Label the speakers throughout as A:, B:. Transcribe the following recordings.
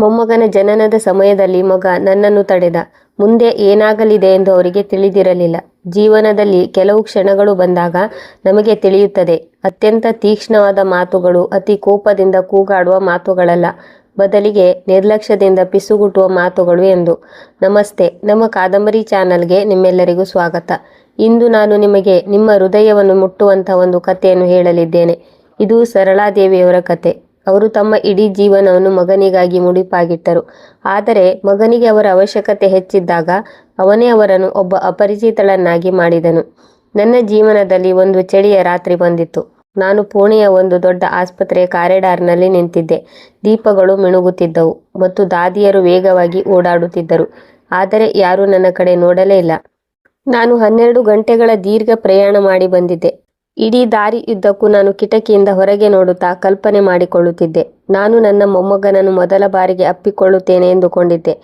A: ಮೊಮ್ಮಗನ ಜನನದ ಸಮಯದಲ್ಲಿ ಮಗ ನನ್ನನ್ನು ತಡೆದ. ಮುಂದೆ ಏನಾಗಲಿದೆ ಎಂದು ಅವರಿಗೆ ತಿಳಿದಿರಲಿಲ್ಲ. ಜೀವನದಲ್ಲಿ ಕೆಲವು ಕ್ಷಣಗಳು ಬಂದಾಗ ನಮಗೆ ತಿಳಿಯುತ್ತದೆ. ಅತ್ಯಂತ ತೀಕ್ಷ್ಣವಾದ ಮಾತುಗಳು, ಅತಿ ಕೋಪದಿಂದ ಕೂಗಾಡುವ ಮಾತುಗಳಲ್ಲ. ಬದಲಿಗೆ ನಿರ್ಲಕ್ಷ್ಯದಿಂದ ಪಿಸುಗುಟ್ಟುವ ಮಾತುಗಳು ಎಂದು. ನಮಸ್ತೆ, ನಮ್ಮ ಕಾದಂಬರಿ ಚಾನಲ್ಗೆ ನಿಮ್ಮೆಲ್ಲರಿಗೂ ಸ್ವಾಗತ. ಇಂದು ನಾನು ನಿಮಗೆ ನಿಮ್ಮ ಹೃದಯವನ್ನು ಮುಟ್ಟುವಂಥ ಒಂದು ಕಥೆಯನ್ನು ಹೇಳಲಿದ್ದೇನೆ. ಇದು ಸರಳಾದೇವಿಯವರ ಕತೆ. ಅವರು ತಮ್ಮ ಇಡೀ ಜೀವನವನ್ನು ಮಗನಿಗಾಗಿ ಮುಡಿಪಾಗಿಟ್ಟರು. ಆದರೆ ಮಗನಿಗೆ ಅವರ ಅವಶ್ಯಕತೆ ಹೆಚ್ಚಿದ್ದಾಗ ಅವನೇ ಅವರನ್ನು ಒಬ್ಬ ಅಪರಿಚಿತಳನ್ನಾಗಿ ಮಾಡಿದನು. ನನ್ನ ಜೀವನದಲ್ಲಿ ಒಂದು ಚಳಿಯ ರಾತ್ರಿ ಬಂದಿತ್ತು. ನಾನು ಪುಣೆಯ ಒಂದು ದೊಡ್ಡ ಆಸ್ಪತ್ರೆಯ ಕಾರಿಡಾರ್ನಲ್ಲಿ ನಿಂತಿದ್ದೆ. ದೀಪಗಳು ಮಿಣುಗುತ್ತಿದ್ದವು ಮತ್ತು ದಾದಿಯರು ವೇಗವಾಗಿ ಓಡಾಡುತ್ತಿದ್ದರು. ಆದರೆ ಯಾರೂ ನನ್ನ ಕಡೆ ನೋಡಲೇ ಇಲ್ಲ. ನಾನು ಹನ್ನೆರಡು ಗಂಟೆಗಳ ದೀರ್ಘ ಪ್ರಯಾಣ ಮಾಡಿ ಬಂದಿದ್ದೆ. ಇಡೀ ದಾರಿಯುದ್ದಕ್ಕೂ ನಾನು ಕಿಟಕಿಯಿಂದ ಹೊರಗೆ ನೋಡುತ್ತಾ ಕಲ್ಪನೆ ಮಾಡಿಕೊಳ್ಳುತ್ತಿದ್ದೆ. ನಾನು ನನ್ನ ಮೊಮ್ಮಗನನ್ನು ಮೊದಲ ಬಾರಿಗೆ ಅಪ್ಪಿಕೊಳ್ಳುತ್ತೇನೆ ಎಂದುಕೊಂಡಿದ್ದೆ.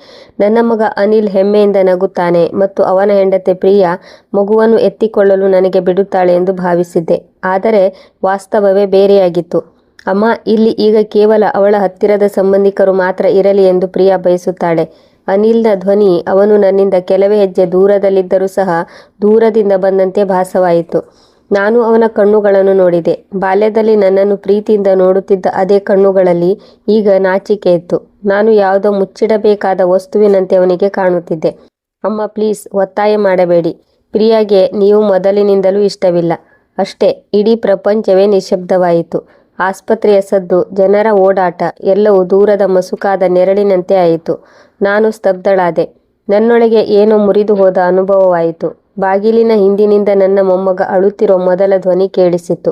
A: ನನ್ನ ಮಗ ಅನಿಲ್ ಹೆಮ್ಮೆಯಿಂದ ನಗುತ್ತಾನೆ ಮತ್ತು ಅವನ ಹೆಂಡತಿ ಪ್ರಿಯಾ ಮಗುವನ್ನು ಎತ್ತಿಕೊಳ್ಳಲು ನನಗೆ ಬಿಡುತ್ತಾಳೆ ಎಂದು ಭಾವಿಸಿದ್ದೆ. ಆದರೆ ವಾಸ್ತವವೇ ಬೇರೆಯಾಗಿತ್ತು. ಅಮ್ಮ, ಇಲ್ಲಿ ಈಗ ಕೇವಲ ಅವಳ ಹತ್ತಿರದ ಸಂಬಂಧಿಕರು ಮಾತ್ರ ಇರಲಿ ಎಂದು ಪ್ರಿಯಾ ಬಯಸುತ್ತಾಳೆ. ಅನಿಲ್ನ ಧ್ವನಿ, ಅವನು ನನ್ನಿಂದ ಕೆಲವೇ ಹೆಜ್ಜೆ ದೂರದಲ್ಲಿದ್ದರೂ ಸಹ ದೂರದಿಂದ ಬಂದಂತೆ ಭಾಸವಾಯಿತು. ನಾನು ಅವನ ಕಣ್ಣುಗಳನ್ನು ನೋಡಿದೆ. ಬಾಲ್ಯದಲ್ಲಿ ನನ್ನನ್ನು ಪ್ರೀತಿಯಿಂದ ನೋಡುತ್ತಿದ್ದ ಅದೇ ಕಣ್ಣುಗಳಲ್ಲಿ ಈಗ ನಾಚಿಕೆ ಇತ್ತು. ನಾನು ಯಾವುದೋ ಮುಚ್ಚಿಡಬೇಕಾದ ವಸ್ತುವಿನಂತೆ ಅವನಿಗೆ ಕಾಣುತ್ತಿದ್ದೆ. ಅಮ್ಮ, ಪ್ಲೀಸ್, ಒತ್ತಾಯ ಮಾಡಬೇಡಿ. ಪ್ರಿಯಾಗೆ ನೀವು ಮೊದಲಿನಿಂದಲೂ ಇಷ್ಟವಿಲ್ಲ. ಅಷ್ಟೇ, ಇಡೀ ಪ್ರಪಂಚವೇ ನಿಶಬ್ದವಾಯಿತು ಆಸ್ಪತ್ರೆಯ ಸದ್ದು, ಜನರ ಓಡಾಟ, ಎಲ್ಲವೂ ದೂರದ ಮಸುಕಾದ ನೆರಳಿನಂತೆ ಆಯಿತು. ನಾನು ಸ್ತಬ್ಧಳಾದೆ. ನನ್ನೊಳಗೆ ಏನೋ ಮುರಿದು ಹೋದ ಅನುಭವವಾಯಿತು. ಬಾಗಿಲಿನ ಹಿಂದಿನಿಂದ ನನ್ನ ಮೊಮ್ಮಗ ಅಳುತ್ತಿರೋ ಮೊದಲ ಧ್ವನಿ ಕೇಳಿಸಿತು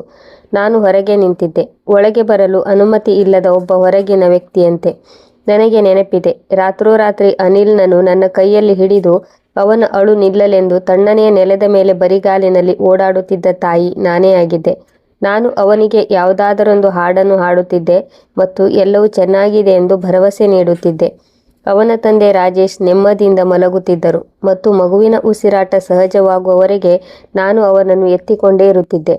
A: ನಾನು ಹೊರಗೆ ನಿಂತಿದ್ದೆ. ಒಳಗೆ ಬರಲು ಅನುಮತಿ ಇಲ್ಲದ ಒಬ್ಬ ಹೊರಗಿನ ವ್ಯಕ್ತಿಯಂತೆ. ನನಗೆ ನೆನಪಿದೆ. ರಾತ್ರೋರಾತ್ರಿ ಅನಿಲ್ನನ್ನು ನನ್ನ ಕೈಯಲ್ಲಿ ಹಿಡಿದು ಅವನ ಅಳು ನಿಲ್ಲಲೆಂದು ತಣ್ಣನೆಯ ನೆಲದ ಮೇಲೆ ಬರಿಗಾಲಿನಲ್ಲಿ ಓಡಾಡುತ್ತಿದ್ದ ತಾಯಿ ನಾನೇ ಆಗಿದ್ದೆ. ನಾನು ಅವನಿಗೆ ಯಾವುದಾದರೊಂದು ಹಾಡನ್ನು ಹಾಡುತ್ತಿದ್ದೆ ಮತ್ತು ಎಲ್ಲವೂ ಚೆನ್ನಾಗಿದೆ ಎಂದು ಭರವಸೆ ನೀಡುತ್ತಿದ್ದೆ. ಅವನ ತಂದೆ ರಾಜೇಶ್ ನೆಮ್ಮದಿಯಿಂದ ಮಲಗುತ್ತಿದ್ದರು ಮತ್ತು ಮಗುವಿನ ಉಸಿರಾಟ ಸಹಜವಾಗುವವರೆಗೆ ನಾನು ಅವನನ್ನು ಎತ್ತಿಕೊಂಡೇ ಇರುತ್ತಿದ್ದೆ.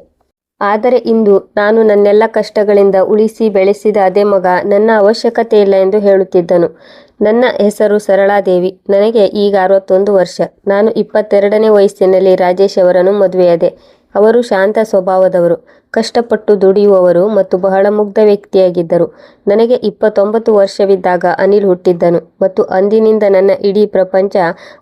A: ಆದರೆ ಇಂದು ನಾನು ನನ್ನೆಲ್ಲ ಕಷ್ಟಗಳಿಂದ ಉಳಿಸಿ ಬೆಳೆಸಿದ ಅದೇ ಮಗ ನನ್ನ ಅವಶ್ಯಕತೆ ಇಲ್ಲ ಎಂದು ಹೇಳುತ್ತಿದ್ದನು. ನನ್ನ ಹೆಸರು ಸರಳಾದೇವಿ. ನನಗೆ ಈಗ ಅರವತ್ತೊಂದು ವರ್ಷ. ನಾನು ಇಪ್ಪತ್ತೆರಡನೇ ವಯಸ್ಸಿನಲ್ಲಿ ರಾಜೇಶ್ ಅವರನ್ನು ಮದುವೆಯಾದೆ. ಅವರು ಶಾಂತ ಸ್ವಭಾವದವರು. ಕಷ್ಟಪಟ್ಟು ದುಡಿಯುವವರು ಮತ್ತು ಬಹಳ ಮುಗ್ಧ ವ್ಯಕ್ತಿಯಾಗಿದ್ದರು. ನನಗೆ ಇಪ್ಪತ್ತೊಂಬತ್ತು ವರ್ಷವಿದ್ದಾಗ ಅನಿಲ್ ಹುಟ್ಟಿದ್ದನು ಮತ್ತು ಅಂದಿನಿಂದ ನನ್ನ ಇಡೀ ಪ್ರಪಂಚ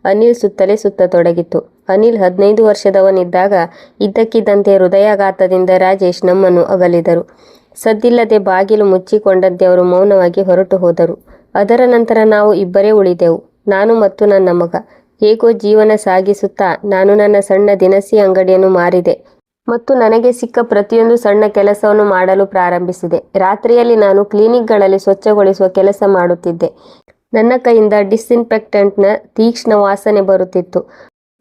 A: ಅನಿಲ್ ಸುತ್ತಲೇ ಸುತ್ತತೊಡಗಿತ್ತು. ಅನಿಲ್ ಹದಿನೈದು ವರ್ಷದವನಿದ್ದಾಗ ಇದ್ದಕ್ಕಿದ್ದಂತೆ ಹೃದಯಾಘಾತದಿಂದ ರಾಜೇಶ್ ನಮ್ಮನ್ನು ಅಗಲಿದರು. ಸದ್ದಿಲ್ಲದೆ ಬಾಗಿಲು ಮುಚ್ಚಿಕೊಂಡದ್ದೇ ಅವರು ಮೌನವಾಗಿ ಹೊರಟು ಹೋದರು ಅದರ ನಂತರ ನಾವು ಇಬ್ಬರೇ ಉಳಿದೆವು. ನಾನು ಮತ್ತು ನನ್ನ ಮಗ. ಹೇಗೋ ಜೀವನ ಸಾಗಿಸುತ್ತಾ ನಾನು ನನ್ನ ಸಣ್ಣ ದಿನಸಿ ಅಂಗಡಿಯನ್ನು ಮಾರಿದೆ. ಮತ್ತು ನನಗೆ ಸಿಕ್ಕ ಪ್ರತಿಯೊಂದು ಸಣ್ಣ ಕೆಲಸವನ್ನು ಮಾಡಲು ಪ್ರಾರಂಭಿಸಿದೆ. ರಾತ್ರಿಯಲ್ಲಿ ನಾನು ಕ್ಲಿನಿಕ್ಗಳಲ್ಲಿ ಸ್ವಚ್ಛಗೊಳಿಸುವ ಕೆಲಸ ಮಾಡುತ್ತಿದ್ದೆ. ನನ್ನ ಕೈಯಿಂದ ಡಿಸ್ಇನ್ಫೆಕ್ಟೆಂಟ್ನ ತೀಕ್ಷ್ಣ ವಾಸನೆ ಬರುತ್ತಿತ್ತು.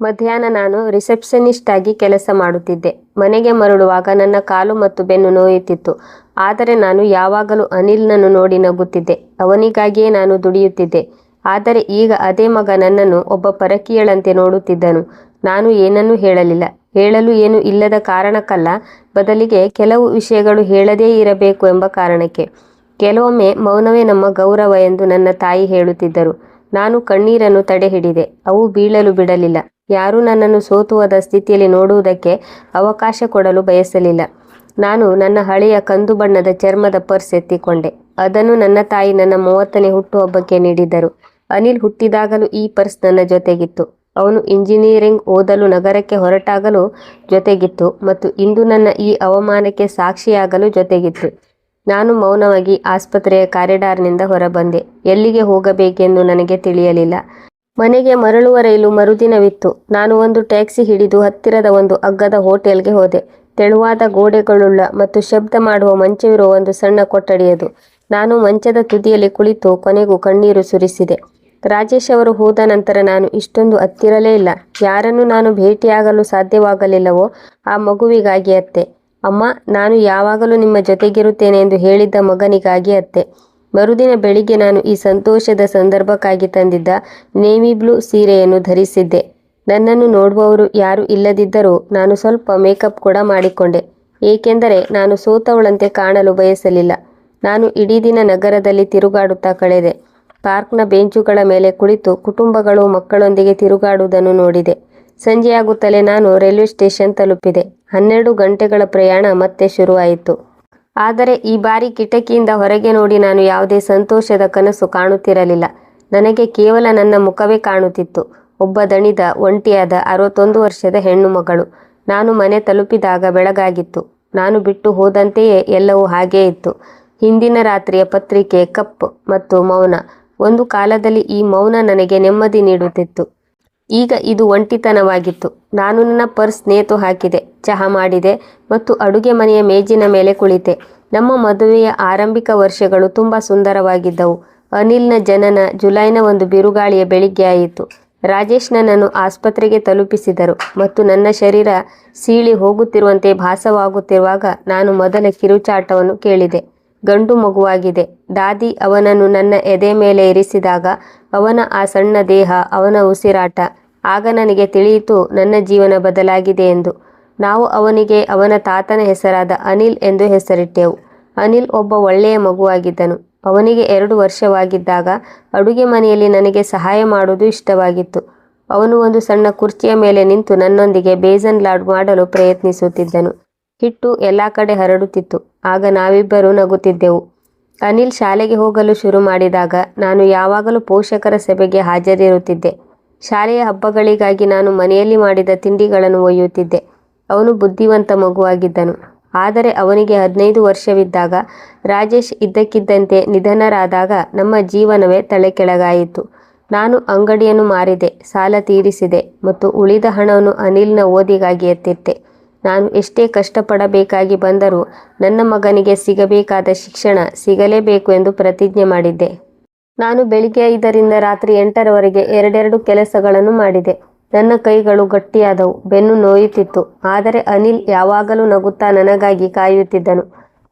A: ಮಧ್ಯಾಹ್ನ ನಾನು ರಿಸೆಪ್ಷನಿಸ್ಟ್ ಆಗಿ ಕೆಲಸ ಮಾಡುತ್ತಿದ್ದೆ. ಮನೆಗೆ ಮರಳುವಾಗ ನನ್ನ ಕಾಲು ಮತ್ತು ಬೆನ್ನು ನೋಯುತ್ತಿತ್ತು. ಆದರೆ ನಾನು ಯಾವಾಗಲೂ ಅನಿಲ್ನನ್ನು ನೋಡಿ ನಗುತ್ತಿದ್ದೆ. ಅವನಿಗಾಗಿಯೇ ನಾನು ದುಡಿಯುತ್ತಿದ್ದೆ. ಆದರೆ ಈಗ ಅದೇ ಮಗ ನನ್ನನ್ನು ಒಬ್ಬ ಪರಕೀಯಳಂತೆ ನೋಡುತ್ತಿದ್ದನು. ನಾನು ಏನನ್ನೂ ಹೇಳಲಿಲ್ಲ. ಹೇಳಲು ಏನು ಇಲ್ಲದ ಕಾರಣಕ್ಕಲ್ಲ, ಬದಲಿಗೆ ಕೆಲವು ವಿಷಯಗಳು ಹೇಳದೇ ಇರಬೇಕು ಎಂಬ ಕಾರಣಕ್ಕೆ. ಕೆಲವೊಮ್ಮೆ ಮೌನವೇ ನಮ್ಮ ಗೌರವ ಎಂದು ನನ್ನ ತಾಯಿ ಹೇಳುತ್ತಿದ್ದರು. ನಾನು ಕಣ್ಣೀರನ್ನು ತಡೆಹಿಡಿದೆ. ಅವು ಬೀಳಲು ಬಿಡಲಿಲ್ಲ. ಯಾರೂ ನನ್ನನ್ನು ಸೋತುವದ ಸ್ಥಿತಿಯಲ್ಲಿ ನೋಡುವುದಕ್ಕೆ ಅವಕಾಶ ಕೊಡಲು ಬಯಸಲಿಲ್ಲ. ನಾನು ನನ್ನ ಹಳೆಯ ಕಂದು ಬಣ್ಣದ ಚರ್ಮದ ಪರ್ಸ್ ಎತ್ತಿಕೊಂಡೆ. ಅದನ್ನು ನನ್ನ ತಾಯಿ ನನ್ನ ಮೂವತ್ತನೇ ಹುಟ್ಟುಹಬ್ಬಕ್ಕೆ ನೀಡಿದ್ದರು. ಅನಿಲ್ ಹುಟ್ಟಿದಾಗಲೂ ಈ ಪರ್ಸ್ ನನ್ನ ಜೊತೆಗಿತ್ತು. ಅವನು ಇಂಜಿನಿಯರಿಂಗ್ ಓದಲು ನಗರಕ್ಕೆ ಹೊರಟಾಗಲು ಜೊತೆಗಿತ್ತು ಮತ್ತು ಇಂದು ನನ್ನ ಈ ಅವಮಾನಕ್ಕೆ ಸಾಕ್ಷಿಯಾಗಲು ಜೊತೆಗಿತ್ತು. ನಾನು ಮೌನವಾಗಿ ಆಸ್ಪತ್ರೆಯ ಕಾರಿಡಾರ್ನಿಂದ ಹೊರಬಂದೆ. ಎಲ್ಲಿಗೆ ಹೋಗಬೇಕೆಂದು ನನಗೆ ತಿಳಿಯಲಿಲ್ಲ. ಮನೆಗೆ ಮರಳುವ ರೈಲು ಮರುದಿನವಿತ್ತು. ನಾನು ಒಂದು ಟ್ಯಾಕ್ಸಿ ಹಿಡಿದು ಹತ್ತಿರದ ಒಂದು ಅಗ್ಗದ ಹೋಟೆಲ್ಗೆ ಹೋದೆ. ತೆಳುವಾದ ಗೋಡೆಗಳುಳ್ಳ ಮತ್ತು ಶಬ್ದ ಮಾಡುವ ಮಂಚವಿರುವ ಒಂದು ಸಣ್ಣ ಕೊಠಡಿಯದು. ನಾನು ಮಂಚದ ತುದಿಯಲ್ಲಿ ಕುಳಿತು ಕೊನೆಗೂ ಕಣ್ಣೀರು ಸುರಿಸಿದೆ. ರಾಜೇಶ್ ಅವರು ಹೋದ ನಂತರ ನಾನು ಇಷ್ಟೊಂದು ಹತ್ತಿರಲೇ ಇಲ್ಲ. ಯಾರನ್ನು ನಾನು ಭೇಟಿಯಾಗಲು ಸಾಧ್ಯವಾಗಲಿಲ್ಲವೋ ಆ ಮಗುವಿಗಾಗಿ ಅತ್ತೆ. ಅಮ್ಮ, ನಾನು ಯಾವಾಗಲೂ ನಿಮ್ಮ ಜೊತೆಗಿರುತ್ತೇನೆ ಎಂದು ಹೇಳಿದ್ದ ಮಗನಿಗಾಗಿ ಅತ್ತೆ. ಮರುದಿನ ಬೆಳಿಗ್ಗೆ ನಾನು ಈ ಸಂತೋಷದ ಸಂದರ್ಭಕ್ಕಾಗಿ ತಂದಿದ್ದ ನೇವಿ ಬ್ಲೂ ಸೀರೆಯನ್ನು ಧರಿಸಿದ್ದೆ. ನನ್ನನ್ನು ನೋಡುವವರು ಯಾರು ಇಲ್ಲದಿದ್ದರೂ ನಾನು ಸ್ವಲ್ಪ ಮೇಕಪ್ ಕೂಡ ಮಾಡಿಕೊಂಡೆ. ಏಕೆಂದರೆ ನಾನು ಸೋತವಳಂತೆ ಕಾಣಲು ಬಯಸಲಿಲ್ಲ. ನಾನು ಇಡೀ ದಿನ ನಗರದಲ್ಲಿ ತಿರುಗಾಡುತ್ತಾ ಕಳೆದೆ. ಪಾರ್ಕ್ನ ಬೆಂಚುಗಳ ಮೇಲೆ ಕುಳಿತು ಕುಟುಂಬಗಳು ಮಕ್ಕಳೊಂದಿಗೆ ತಿರುಗಾಡುವುದನ್ನು ನೋಡಿದೆ. ಸಂಜೆಯಾಗುತ್ತಲೇ ನಾನು ರೈಲ್ವೆ ಸ್ಟೇಷನ್ ತಲುಪಿದೆ. ಹನ್ನೆರಡು ಗಂಟೆಗಳ ಪ್ರಯಾಣ ಮತ್ತೆ ಶುರುವಾಯಿತು. ಆದರೆ ಈ ಬಾರಿ ಕಿಟಕಿಯಿಂದ ಹೊರಗೆ ನೋಡಿ ನಾನು ಯಾವುದೇ ಸಂತೋಷದ ಕನಸು ಕಾಣುತ್ತಿರಲಿಲ್ಲ. ನನಗೆ ಕೇವಲ ನನ್ನ ಮುಖವೇ ಕಾಣುತ್ತಿತ್ತು. ಒಬ್ಬ ದಣಿದ, ಒಂಟಿಯಾದ, ಅರವತ್ತೊಂದು ವರ್ಷದ ಹೆಣ್ಣು ಮಗಳು. ನಾನು ಮನೆ ತಲುಪಿದಾಗ ಬೆಳಗಾಗಿತ್ತು. ನಾನು ಬಿಟ್ಟು ಹೋದಂತೆಯೇ ಎಲ್ಲವೂ ಹಾಗೇ ಇತ್ತು. ಹಿಂದಿನ ರಾತ್ರಿಯ ಪತ್ರಿಕೆ, ಕಪ್ ಮತ್ತು ಮೌನ. ಒಂದು ಕಾಲದಲ್ಲಿ ಈ ಮೌನ ನನಗೆ ನೆಮ್ಮದಿ ನೀಡುತ್ತಿತ್ತು. ಈಗ ಇದು ಒಂಟಿತನವಾಗಿತ್ತು. ನಾನು ನನ್ನ ಪರ್ಸ್ ನೇತು ಹಾಕಿದೆ, ಚಹಾ ಮಾಡಿದೆ ಮತ್ತು ಅಡುಗೆ ಮನೆಯ ಮೇಜಿನ ಮೇಲೆ ಕುಳಿತೆ. ನಮ್ಮ ಮದುವೆಯ ಆರಂಭಿಕ ವರ್ಷಗಳು ತುಂಬ ಸುಂದರವಾಗಿದ್ದವು. ಅನಿಲ್ನ ಜನನ ಜುಲೈನ ಒಂದು ಬಿರುಗಾಳಿಯ ಬೆಳಿಗ್ಗೆ ಆಯಿತು. ರಾಜೇಶ್ ನನ್ನನ್ನು ಆಸ್ಪತ್ರೆಗೆ ತಲುಪಿಸಿದರು ಮತ್ತು ನನ್ನ ಶರೀರ ಸೀಳಿ ಹೋಗುತ್ತಿರುವಂತೆ ಭಾಸವಾಗುತ್ತಿರುವಾಗ ನಾನು ಮೊದಲ ಕಿರುಚಾಟವನ್ನು ಕೇಳಿದೆ. ಗಂಡು ಮಗುವಾಗಿದೆ. ದಾದಿ ಅವನನ್ನು ನನ್ನ ಎದೆ ಮೇಲೆ ಇರಿಸಿದಾಗ ಅವನ ಆ ಸಣ್ಣ ದೇಹ ಅವನ ಉಸಿರಾಟ. ಆಗ ನನಗೆ ತಿಳಿಯಿತು, ನನ್ನ ಜೀವನ ಬದಲಾಗಿದೆ ಎಂದು. ನಾವು ಅವನಿಗೆ ಅವನ ತಾತನ ಹೆಸರಾದ ಅನಿಲ್ ಎಂದು ಹೆಸರಿಟ್ಟೆವು. ಅನಿಲ್ ಒಬ್ಬ ಒಳ್ಳೆಯ ಮಗುವಾಗಿದ್ದನು. ಅವನಿಗೆ ಎರಡು ವರ್ಷವಾಗಿದ್ದಾಗ ಅಡುಗೆ ಮನೆಯಲ್ಲಿ ನನಗೆ ಸಹಾಯ ಮಾಡುವುದು ಇಷ್ಟವಾಗಿತ್ತು. ಅವನು ಒಂದು ಸಣ್ಣ ಕುರ್ಚಿಯ ಮೇಲೆ ನಿಂತು ನನ್ನೊಂದಿಗೆ ಬೇಸನ್ ಲಾಡ್ ಮಾಡಲು ಪ್ರಯತ್ನಿಸುತ್ತಿದ್ದನು. ಹಿಟ್ಟು ಎಲ್ಲ ಕಡೆ ಹರಡುತ್ತಿತ್ತು. ಆಗ ನಾವಿಬ್ಬರೂ ನಗುತ್ತಿದ್ದೆವು. ಅನಿಲ್ ಶಾಲೆಗೆ ಹೋಗಲು ಶುರು ಮಾಡಿದಾಗ ನಾನು ಯಾವಾಗಲೂ ಪೋಷಕರ ಸಭೆಗೆ ಹಾಜರಿರುತ್ತಿದ್ದೆ. ಶಾಲೆಯ ಹಬ್ಬಗಳಿಗಾಗಿ ನಾನು ಮನೆಯಲ್ಲಿ ಮಾಡಿದ ತಿಂಡಿಗಳನ್ನು ಒಯ್ಯುತ್ತಿದ್ದೆ. ಅವನು ಬುದ್ಧಿವಂತ ಮಗುವಾಗಿದ್ದನು. ಆದರೆ ಅವನಿಗೆ ಹದಿನೈದು ವರ್ಷವಿದ್ದಾಗ ರಾಜೇಶ್ ಇದ್ದಕ್ಕಿದ್ದಂತೆ ನಿಧನರಾದಾಗ ನಮ್ಮ ಜೀವನವೇ ತಲೆಕೆಳಗಾಯಿತು ನಾನು ಅಂಗಡಿಯನ್ನು ಮಾರಿದೆ, ಸಾಲ ತೀರಿಸಿದೆ ಮತ್ತು ಉಳಿದ ಹಣವನ್ನು ಅನಿಲ್ನ ಓದಿಗಾಗಿ ಎತ್ತಿಟ್ಟೆ. ನಾನು ಎಷ್ಟೇ ಕಷ್ಟಪಡಬೇಕಾಗಿ ಬಂದರೂ ನನ್ನ ಮಗನಿಗೆ ಸಿಗಬೇಕಾದ ಶಿಕ್ಷಣ ಸಿಗಲೇಬೇಕು ಎಂದು ಪ್ರತಿಜ್ಞೆ ಮಾಡಿದ್ದೆ. ನಾನು ಬೆಳಿಗ್ಗೆ ಐದರಿಂದ ರಾತ್ರಿ ಎಂಟರವರೆಗೆ ಎರಡೆರಡು ಕೆಲಸಗಳನ್ನು ಮಾಡಿದೆ. ನನ್ನ ಕೈಗಳು ಗಟ್ಟಿಯಾದವು, ಬೆನ್ನು ನೋಯುತ್ತಿತ್ತು. ಆದರೆ ಅನಿಲ್ ಯಾವಾಗಲೂ ನಗುತ್ತಾ ನನಗಾಗಿ ಕಾಯುತ್ತಿದ್ದನು.